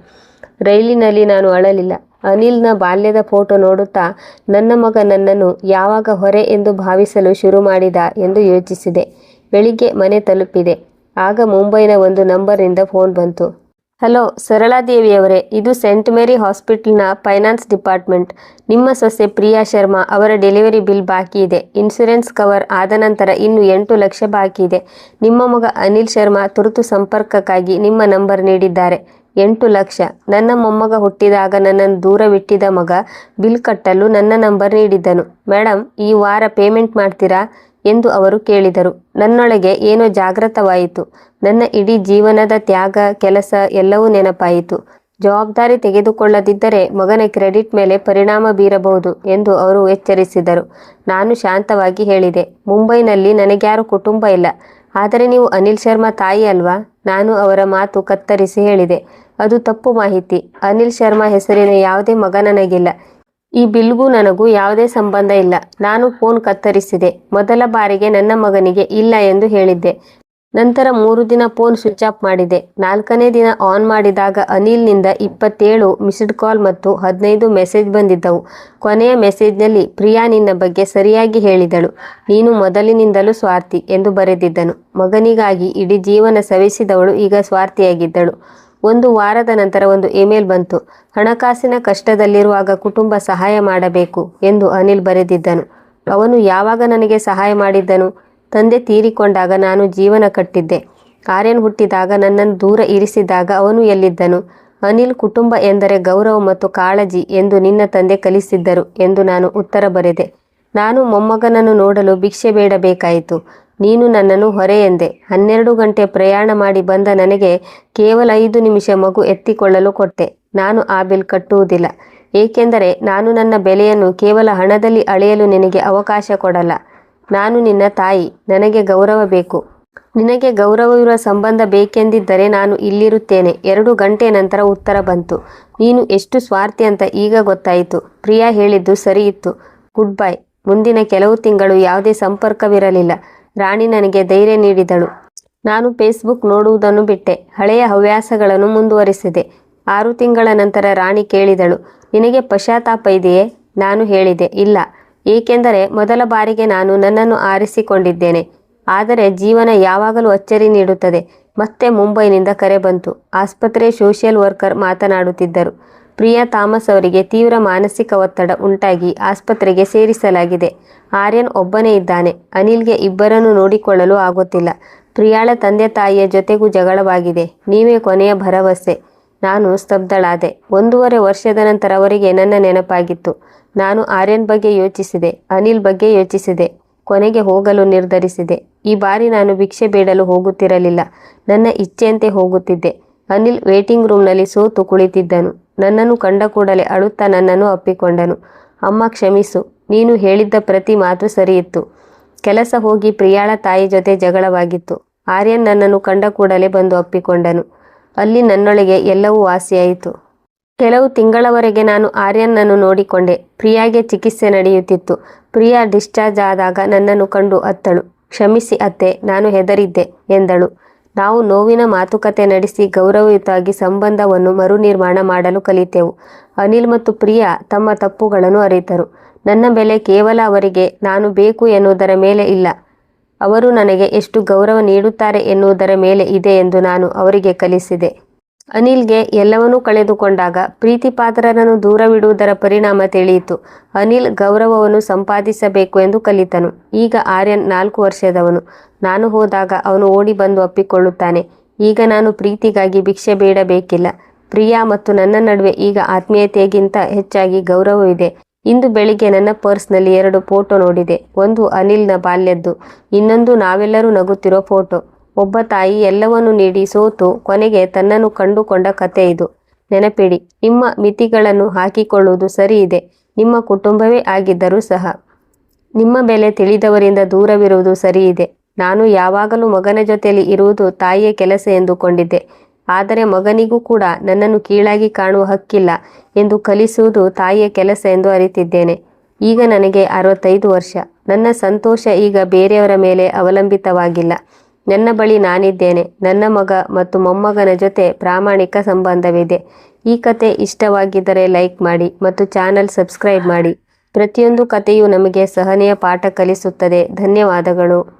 A: ರೈಲಿನಲ್ಲಿ ನಾನು ಅಳಲಿಲ್ಲ. ಅನಿಲ್ನ ಬಾಲ್ಯದ ಫೋಟೋ ನೋಡುತ್ತಾ ನನ್ನ ಮಗ ನನ್ನನ್ನು ಯಾವಾಗ ಹೊರೆ ಎಂದು ಭಾವಿಸಲು ಶುರು ಮಾಡಿದ ಎಂದು ಯೋಚಿಸಿದೆ. ಬೆಳಿಗ್ಗೆ ಮನೆ ತಲುಪಿದೆ. ಆಗ ಮುಂಬೈನ ಒಂದು ನಂಬರಿಂದ ಫೋನ್ ಬಂತು. ಹಲೋ ಸರಳಾದೇವಿಯವರೇ ಇದು ಸೆಂಟ್ ಮೇರಿ ಹಾಸ್ಪಿಟಲ್ನ ಫೈನಾನ್ಸ್ ಡಿಪಾರ್ಟ್ಮೆಂಟ್ ನಿಮ್ಮ ಸೊಸೆ ಪ್ರಿಯಾ ಶರ್ಮಾ ಅವರ ಡೆಲಿವರಿ ಬಿಲ್ ಬಾಕಿ ಇದೆ. ಇನ್ಶೂರೆನ್ಸ್ ಕವರ್ ಆದ ನಂತರ ಇನ್ನು ಎಂಟು ಲಕ್ಷ ಬಾಕಿ ಇದೆ. ನಿಮ್ಮ ಮಗ ಅನಿಲ್ ಶರ್ಮಾ ತುರ್ತು ಸಂಪರ್ಕಕ್ಕಾಗಿ ನಿಮ್ಮ ನಂಬರ್ ನೀಡಿದ್ದಾರೆ. ಎಂಟು ಲಕ್ಷ. ನನ್ನ ಮೊಮ್ಮಗ ಹುಟ್ಟಿದಾಗ ನನ್ನನ್ನು ದೂರವಿಟ್ಟಿದ ಮಗ ಬಿಲ್ ಕಟ್ಟಲು ನನ್ನ ನಂಬರ್ ನೀಡಿದ್ದನು. ಮೇಡಮ್ ಈ ವಾರ ಪೇಮೆಂಟ್ ಮಾಡ್ತೀರಾ? ಎಂದು ಅವರು ಕೇಳಿದರು. ನನ್ನೊಳಗೆ ಏನೋ ಜಾಗೃತವಾಯಿತು ನನ್ನ ಇಡೀ ಜೀವನದ ತ್ಯಾಗ, ಕೆಲಸ ಎಲ್ಲವೂ ನೆನಪಾಯಿತು. ಜವಾಬ್ದಾರಿ ತೆಗೆದುಕೊಳ್ಳದಿದ್ದರೆ ಮಗನ ಕ್ರೆಡಿಟ್ ಮೇಲೆ ಪರಿಣಾಮ ಬೀರಬಹುದು ಎಂದು ಅವರು ಎಚ್ಚರಿಸಿದರು. ನಾನು ಶಾಂತವಾಗಿ ಹೇಳಿದೆ, ಮುಂಬೈನಲ್ಲಿ ನನಗ್ಯಾರು ಕುಟುಂಬ ಇಲ್ಲ. ಆದರೆ ನೀವು ಅನಿಲ್ ಶರ್ಮಾ ತಾಯಿ ಅಲ್ವಾ? ನಾನು ಅವರ ಮಾತು ಕತ್ತರಿಸಿ ಹೇಳಿದೆ, ಅದು ತಪ್ಪು ಮಾಹಿತಿ. ಅನಿಲ್ ಶರ್ಮಾ ಹೆಸರಿನ ಯಾವುದೇ ಮಗ ನನಗಿಲ್ಲ. ಈ ಬಿಲ್ಗೂ ನನಗೂ ಯಾವುದೇ ಸಂಬಂಧ ಇಲ್ಲ. ನಾನು ಫೋನ್ ಕತ್ತರಿಸಿದೆ. ಮೊದಲ ಬಾರಿಗೆ ನನ್ನ ಮಗನಿಗೆ ಇಲ್ಲ ಎಂದು ಹೇಳಿದ್ದೆ. ನಂತರ ಮೂರು ದಿನ ಫೋನ್ ಸ್ವಿಚ್ ಆಫ್ ಮಾಡಿದೆ. ನಾಲ್ಕನೇ ದಿನ ಆನ್ ಮಾಡಿದಾಗ ಅನಿಲ್ನಿಂದ ಇಪ್ಪತ್ತೇಳು ಮಿಸ್ಡ್ ಕಾಲ್ ಮತ್ತು ಹದಿನೈದು ಮೆಸೇಜ್ ಬಂದಿದ್ದವು. ಕೊನೆಯ ಮೆಸೇಜ್ನಲ್ಲಿ ಪ್ರಿಯಾ ನಿನ್ನ ಬಗ್ಗೆ ಸರಿಯಾಗಿ ಹೇಳಿದಳು. ನೀನು ಮೊದಲಿನಿಂದಲೂ ಸ್ವಾರ್ಥಿ ಎಂದು ಬರೆದಿದ್ದನು. ಮಗನಿಗಾಗಿ ಇಡೀ ಜೀವನ ಸವಿಸಿದವಳು ಈಗ ಸ್ವಾರ್ಥಿಯಾಗಿದ್ದಳು. ಒಂದು ವಾರದ ನಂತರ ಒಂದು ಇಮೇಲ್ ಬಂತು. ಹಣಕಾಸಿನ ಕಷ್ಟದಲ್ಲಿರುವಾಗ ಕುಟುಂಬ ಸಹಾಯ ಮಾಡಬೇಕು ಎಂದು ಅನಿಲ್ ಬರೆದಿದ್ದನು. ಅವನು ಯಾವಾಗ ನನಗೆ ಸಹಾಯ ಮಾಡಿದ್ದನು? ತಂದೆ ತೀರಿಕೊಂಡಾಗ ನಾನು ಜೀವನ ಕಟ್ಟಿದ್ದೆ. ಆರ್ಯನ್ ಹುಟ್ಟಿದಾಗ ನನ್ನನ್ನು ದೂರ ಇರಿಸಿದಾಗ ಅವನು ಎಲ್ಲಿದ್ದನು? ಅನಿಲ್ ಕುಟುಂಬ ಎಂದರೆ ಗೌರವ ಮತ್ತು ಕಾಳಜಿ ಎಂದು ನಿನ್ನ ತಂದೆ ಕಲಿಸಿದ್ದರು ಎಂದು ನಾನು ಉತ್ತರ ಬರೆದೆ. ನಾನು ಮೊಮ್ಮಗನನ್ನು ನೋಡಲು ಭಿಕ್ಷೆ ಬೇಡಬೇಕಾಯಿತು. ನೀನು ನನ್ನನ್ನು ಹೊರೆ ಎಂದೆ. ಹನ್ನೆರಡು ಗಂಟೆ ಪ್ರಯಾಣ ಮಾಡಿ ಬಂದ ನನಗೆ ಕೇವಲ ಐದು ನಿಮಿಷ ಮಗು ಎತ್ತಿಕೊಳ್ಳಲು ಕೊಟ್ಟೆ. ನಾನು ಆ ಬಿಲ್ ಕಟ್ಟುವುದಿಲ್ಲ. ಏಕೆಂದರೆ ನಾನು ನನ್ನ ಬೆಲೆಯನ್ನು ಕೇವಲ ಹಣದಲ್ಲಿ ಅಳೆಯಲು ನಿನಗೆ ಅವಕಾಶ ಕೊಡಲ್ಲ. ನಾನು ನಿನ್ನ ತಾಯಿ. ನನಗೆ ಗೌರವ ಬೇಕು. ನಿನಗೆ ಗೌರವವಿರುವ ಸಂಬಂಧ ಬೇಕೆಂದಿದ್ದರೆ ನಾನು ಇಲ್ಲಿರುತ್ತೇನೆ. ಎರಡು ಗಂಟೆ ನಂತರ ಉತ್ತರ ಬಂತು. ನೀನು ಎಷ್ಟು ಸ್ವಾರ್ಥಿ ಅಂತ ಈಗ ಗೊತ್ತಾಯಿತು. ಪ್ರಿಯಾ ಹೇಳಿದ್ದು ಸರಿ ಇತ್ತು ಗುಡ್ ಬೈ. ಮುಂದಿನ ಕೆಲವು ತಿಂಗಳು ಯಾವುದೇ ಸಂಪರ್ಕವಿರಲಿಲ್ಲ. ರಾಣಿ ನನಗೆ ಧೈರ್ಯ ನೀಡಿದಳು. ನಾನು ಫೇಸ್ಬುಕ್ ನೋಡುವುದನ್ನು ಬಿಟ್ಟೆ. ಹಳೆಯ ಹವ್ಯಾಸಗಳನ್ನು ಮುಂದುವರಿಸಿದೆ. ಆರು ತಿಂಗಳ ನಂತರ ರಾಣಿ ಕೇಳಿದಳು, ನಿನಗೆ ಪಶ್ಚಾತ್ತಾಪ ಇದೆಯೇ? ನಾನು ಹೇಳಿದೆ, ಇಲ್ಲ. ಏಕೆಂದರೆ ಮೊದಲ ಬಾರಿಗೆ ನಾನು ನನ್ನನ್ನು ಆರಿಸಿಕೊಂಡಿದ್ದೇನೆ. ಆದರೆ ಜೀವನ ಯಾವಾಗಲೂ ಅಚ್ಚರಿ ನೀಡುತ್ತದೆ. ಮತ್ತೆ ಮುಂಬೈನಿಂದ ಕರೆ ಬಂತು. ಆಸ್ಪತ್ರೆ ಸೋಷಿಯಲ್ ವರ್ಕರ್ ಮಾತನಾಡುತ್ತಿದ್ದರು. ಪ್ರಿಯಾ ಥಾಮಸ್ ಅವರಿಗೆ ತೀವ್ರ ಮಾನಸಿಕ ಒತ್ತಡ ಉಂಟಾಗಿ ಆಸ್ಪತ್ರೆಗೆ ಸೇರಿಸಲಾಗಿದೆ. ಆರ್ಯನ್ ಒಬ್ಬನೇ ಇದ್ದಾನೆ. ಅನಿಲ್ಗೆ ಇಬ್ಬರನ್ನು ನೋಡಿಕೊಳ್ಳಲು ಆಗುತ್ತಿಲ್ಲ ಪ್ರಿಯಾಳ ತಂದೆ ತಾಯಿಯ ಜೊತೆಗೂ ಜಗಳವಾಗಿದೆ. ನೀವೇ ಕೊನೆಯ ಭರವಸೆ. ನಾನು ಸ್ತಬ್ಧಳಾದೆ. ಒಂದೂವರೆ ವರ್ಷದ ನಂತರ ಅವರಿಗೆ ನನ್ನ ನೆನಪಾಗಿತ್ತು. ನಾನು ಆರ್ಯನ್ ಬಗ್ಗೆ ಯೋಚಿಸಿದೆ. ಅನಿಲ್ ಬಗ್ಗೆ ಯೋಚಿಸಿದೆ. ಕೊನೆಗೆ ಹೋಗಲು ನಿರ್ಧರಿಸಿದೆ. ಈ ಬಾರಿ ನಾನು ಭಿಕ್ಷೆ ಬೇಡಲು ಹೋಗುತ್ತಿರಲಿಲ್ಲ. ನನ್ನ ಇಚ್ಛೆಯಂತೆ ಹೋಗುತ್ತಿದ್ದೆ. ಅನಿಲ್ ವೇಟಿಂಗ್ ರೂಮ್ನಲ್ಲಿ ಸೋತು ಕುಳಿತಿದ್ದನು. ನನ್ನನ್ನು ಕಂಡ ಕೂಡಲೇ ಅಳುತ್ತಾ ನನ್ನನ್ನು ಅಪ್ಪಿಕೊಂಡನು ಅಮ್ಮ ಕ್ಷಮಿಸು, ನೀನು ಹೇಳಿದ್ದ ಪ್ರತಿ ಮಾತು ಸರಿಯಿತ್ತು. ಕೆಲಸ ಹೋಗಿ ಪ್ರಿಯಾಳ ತಾಯಿ ಜೊತೆ ಜಗಳವಾಗಿತ್ತು. ಆರ್ಯನ್ ನನ್ನನ್ನು ಕಂಡ ಕೂಡಲೇ ಬಂದು ಅಪ್ಪಿಕೊಂಡನು ಅಲ್ಲಿ ನನ್ನೊಳಗೆ ಎಲ್ಲವೂ ವಾಸಿಯಾಯಿತು. ಕೆಲವು ತಿಂಗಳವರೆಗೆ ನಾನು ಆರ್ಯನ್ನನ್ನು ನೋಡಿಕೊಂಡೆ. ಪ್ರಿಯಾಗೆ ಚಿಕಿತ್ಸೆ ನಡೆಯುತ್ತಿತ್ತು. ಪ್ರಿಯಾ ಡಿಸ್ಚಾರ್ಜ್ ಆದಾಗ ನನ್ನನ್ನು ಕಂಡು ಅತ್ತಳು. ಕ್ಷಮಿಸಿ ಅತ್ತೆ, ನಾನು ಹೆದರಿದ್ದೆ, ಎಂದಳು. ನಾವು ನೋವಿನ ಮಾತುಕತೆ ನಡೆಸಿ ಗೌರವಯುತವಾಗಿ ಸಂಬಂಧವನ್ನು ಮರುನಿರ್ಮಾಣ ಮಾಡಲು ಕಲಿತೆವು. ಅನಿಲ್ ಮತ್ತು ಪ್ರಿಯಾ ತಮ್ಮ ತಪ್ಪುಗಳನ್ನು ಅರಿತರು. ನನ್ನ ಬೆಲೆ ಕೇವಲ ಅವರಿಗೆ ನಾನು ಬೇಕು ಎನ್ನುವುದರ ಮೇಲೆ ಇಲ್ಲ. ಅವರು ನನಗೆ ಎಷ್ಟು ಗೌರವ ನೀಡುತ್ತಾರೆ ಎನ್ನುವುದರ ಮೇಲೆ ಇದೆ ಎಂದು ನಾನು ಅವರಿಗೆ ಕಲಿಸಿದೆ. ಅನಿಲ್ಗೆ ಎಲ್ಲವನ್ನೂ ಕಳೆದುಕೊಂಡಾಗ ಪ್ರೀತಿ ಪಾತ್ರರನ್ನು ದೂರವಿಡುವುದರ ಪರಿಣಾಮ ತಿಳಿಯಿತು. ಅನಿಲ್ ಗೌರವವನ್ನು ಸಂಪಾದಿಸಬೇಕು ಎಂದು ಕಲಿತನು. ಈಗ ಆರ್ಯನ್ ನಾಲ್ಕು ವರ್ಷದವನು. ನಾನು ಹೋದಾಗ ಅವನು ಓಡಿ ಬಂದು ಅಪ್ಪಿಕೊಳ್ಳುತ್ತಾನೆ ಈಗ ನಾನು ಪ್ರೀತಿಗಾಗಿ ಭಿಕ್ಷೆ ಬೇಡಬೇಕಿಲ್ಲ. ಪ್ರಿಯಾ ಮತ್ತು ನನ್ನ ನಡುವೆ ಈಗ ಆತ್ಮೀಯತೆಗಿಂತ ಹೆಚ್ಚಾಗಿ ಗೌರವವಿದೆ ಇಂದು ಬೆಳಿಗ್ಗೆ ನನ್ನ ಪರ್ಸ್ನಲ್ಲಿ ಎರಡು ಫೋಟೋ ನೋಡಿದೆ. ಒಂದು ಅನಿಲ್ನ ಬಾಲ್ಯದ್ದು. ಇನ್ನೊಂದು ನಾವೆಲ್ಲರೂ ನಗುತ್ತಿರೋ ಫೋಟೋ. ಒಬ್ಬ ತಾಯಿ ಎಲ್ಲವನ್ನು ನೀಡಿ ಸೋತು ಕೊನೆಗೆ ತನ್ನನ್ನು ಕಂಡುಕೊಂಡ ಕತೆ ಇದು. ನೆನಪಿಡಿ, ನಿಮ್ಮ ಮಿತಿಗಳನ್ನು ಹಾಕಿಕೊಳ್ಳುವುದು ಸರಿ ಇದೆ ನಿಮ್ಮ ಕುಟುಂಬವೇ ಆಗಿದ್ದರೂ ಸಹ. ನಿಮ್ಮ ಬೆಲೆ ತಿಳಿದವರಿಂದ ದೂರವಿರುವುದು ಸರಿ ಇದೆ ನಾನು ಯಾವಾಗಲೂ ಮಗನ ಜೊತೆಯಲ್ಲಿ ಇರುವುದು ತಾಯಿಯ ಕೆಲಸ ಎಂದುಕೊಂಡಿದ್ದೆ. ಆದರೆ ಮಗನಿಗೂ ಕೂಡ ನನ್ನನ್ನು ಕೀಳಾಗಿ ಕಾಣುವ ಹಕ್ಕಿಲ್ಲ ಎಂದು ಕಲಿಸುವುದು ತಾಯಿಯ ಕೆಲಸ ಎಂದು ಅರಿತಿದ್ದೇನೆ. ಈಗ ನನಗೆ ಅರವತ್ತೈದು ವರ್ಷ. ನನ್ನ ಸಂತೋಷ ಈಗ ಬೇರೆಯವರ ಮೇಲೆ ಅವಲಂಬಿತವಾಗಿಲ್ಲ. ನನ್ನ ಬಳಿ ನಾನಿದ್ದೇನೆ. ನನ್ನ ಮಗ ಮತ್ತು ಮೊಮ್ಮಗನ ಜೊತೆ ಪ್ರಾಮಾಣಿಕ ಸಂಬಂಧವಿದೆ. ಈ ಕತೆ ಇಷ್ಟವಾಗಿದ್ದರೆ ಲೈಕ್ ಮಾಡಿ ಮತ್ತು ಚಾನಲ್ ಸಬ್ಸ್ಕ್ರೈಬ್ ಮಾಡಿ. ಪ್ರತಿಯೊಂದು ಕಥೆಯು ನಮಗೆ ಸಹನೆಯ ಪಾಠ ಕಲಿಸುತ್ತದೆ. ಧನ್ಯವಾದಗಳು.